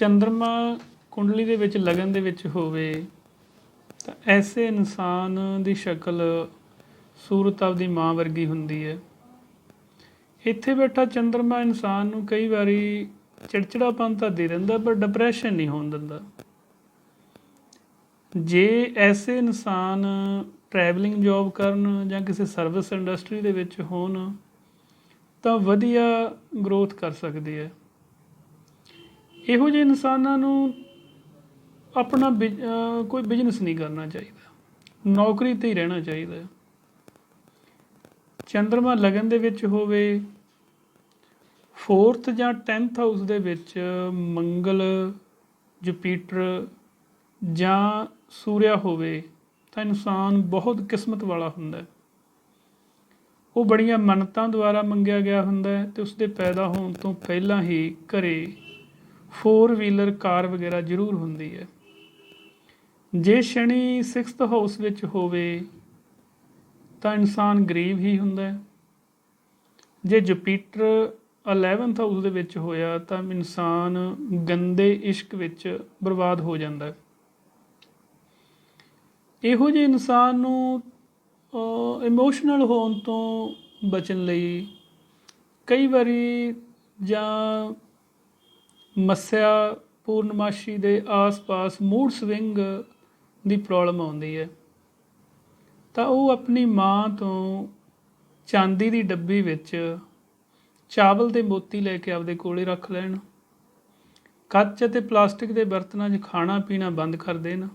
ਚੰ드ਰਮਾ ਕੁੰਡਲੀ ਦੇ ਵਿੱਚ, ਲਗਨ ਦੇ ਵਿੱਚ ਹੋਵੇ, ਤਾਂ ਐਸੇ ਇਨਸਾਨ ਦੀ ਸ਼ਕਲ ਸੂਰਤ ਆਪਦੀ ਮਾਂ ਵਰਗੀ ਹੁੰਦੀ ਹੈ। ਇੱਥੇ ਬੈਠਾ ਚੰਦਰਮਾ ਇਨਸਾਨ ਨੂੰ ਕਈ ਵਾਰੀ ਚਿੜਚਿੜਾਪਨ ਤਾਂ ਦੇ ਦਿੰਦਾ, ਪਰ ਡਿਪਰੈਸ਼ਨ ਨਹੀਂ ਹੋਣ ਦਿੰਦਾ। ਜੇ ਐਸੇ ਇਨਸਾਨ ਟਰੈਵਲਿੰਗ ਜੌਬ ਕਰਨ ਜਾਂ ਕਿਸੇ ਸਰਵਿਸ ਇੰਡਸਟਰੀ ਦੇ ਵਿੱਚ ਹੋਣ, ਤਾਂ ਵਧੀਆ ਗਰੋਥ ਕਰ ਸਕਦੇ ਆ ਇਹੋ ਜਿਹੇ ਇਨਸਾਨਾਂ ਨੂੰ ਆਪਣਾ ਬਿਜ- ਕੋਈ ਬਿਜ਼ਨਸ ਨਹੀਂ ਕਰਨਾ ਚਾਹੀਦਾ। ਨੌਕਰੀ ਤੇ ਹੀ ਰਹਿਣਾ ਚਾਹੀਦਾ। ਚੰਦਰਮਾ ਲਗਨ ਦੇ ਵਿੱਚ ਹੋਵੇ 4th ਜਾਂ 10th ਹਾਊਸ ਦੇ ਵਿੱਚ ਮੰਗਲ, ਜੁਪੀਟਰ ਜਾਂ ਸੂਰਿਆ ਹੋਵੇ, ਤਾਂ ਇਨਸਾਨ ਬਹੁਤ ਕਿਸਮਤ ਵਾਲਾ ਹੁੰਦਾ ਹੈ। ਉਹ ਬੜੀਆਂ ਮੰਨਤਾਂ ਦੁਆਰਾ ਮੰਗਿਆ ਗਿਆ ਹੁੰਦਾ ਹੈ ਤੇ ਉਸਦੇ ਪੈਦਾ ਹੋਣ ਤੋਂ ਪਹਿਲਾਂ ਹੀ ਘਰੇ ਫੋਰ ਵੀਲਰ ਕਾਰ ਵਗੈਰਾ ਜ਼ਰੂਰ ਹੁੰਦੀ ਹੈ। ਜੇ ਸ਼ਨੀ 6th ਹਾਊਸ ਵਿੱਚ ਹੋਵੇ, ਤਾਂ ਇਨਸਾਨ ਗਰੀਬ ਹੀ ਹੁੰਦਾ ਹੈ। ਜੇ ਜੁਪੀਟਰ 11th ਹਾਊਸ ਦੇ ਵਿੱਚ ਹੋਇਆ, ਤਾਂ ਇਨਸਾਨ ਗੰਦੇ ਇਸ਼ਕ ਵਿੱਚ ਬਰਬਾਦ ਹੋ ਜਾਂਦਾ ਹੈ। ਇਹੋ ਜਿਹੇ ਇਨਸਾਨ ਨੂੰ ਇਮੋਸ਼ਨਲ ਹੋਣ ਤੋਂ ਬਚਣ ਲਈ ਕਈ ਵਾਰੀ ਜਾਂ ਮੱਸਿਆ ਪੂਰਨਮਾਸ਼ੀ ਦੇ ਆਸ-ਪਾਸ ਮੂਡ ਸਵਿੰਗ ਦੀ ਪ੍ਰੋਬਲਮ ਆਉਂਦੀ ਹੈ। ਤਾਂ ਉਹ ਆਪਣੀ ਮਾਂ ਤੋਂ ਚਾਂਦੀ ਦੀ ਡੱਬੀ ਵਿੱਚ ਚਾਵਲ ਦੇ ਮੋਤੀ ਲੈ ਕੇ ਆਪਦੇ ਕੋਲੇ ਰੱਖ ਲੈਣ, ਕੱਚ ਅਤੇ ਪਲਾਸਟਿਕ ਦੇ ਬਰਤਨਾਂ 'ਚ ਖਾਣਾ ਪੀਣਾ ਬੰਦ ਕਰ ਦੇਣ।